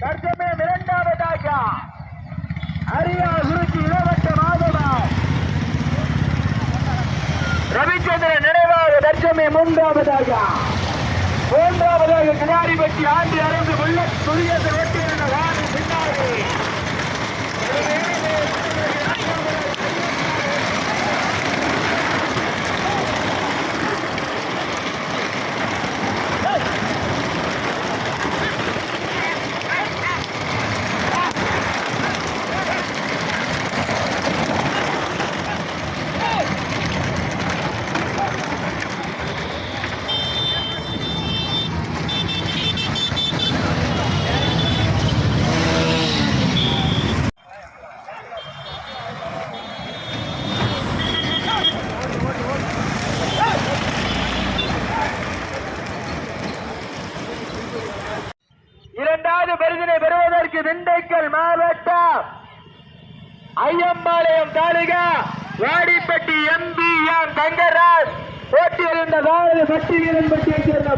தற்சமயம் இரண்டாவதாக. அரியா குருச்சி இளவட்ட மாதவா. ரவிச்சந்திரன் நினைவாக தற்சமயம் மூன்றாவதாக. மூன்றாவதாக கிடாரிப்பட்டி ஆண்டு அறிந்து உள்ள துரியத்தை இரண்டாவது பெருதினை பெறுவதற்கு திண்டுக்கல் மாவட்டம் ஐயம்பாளையம் தாலுகா வாடிப்பட்டி எம்பி எம் தங்கராஜ் போட்டியில் இருந்த நாலு பட்டி வீரன்பட்டியைச் சேர்ந்த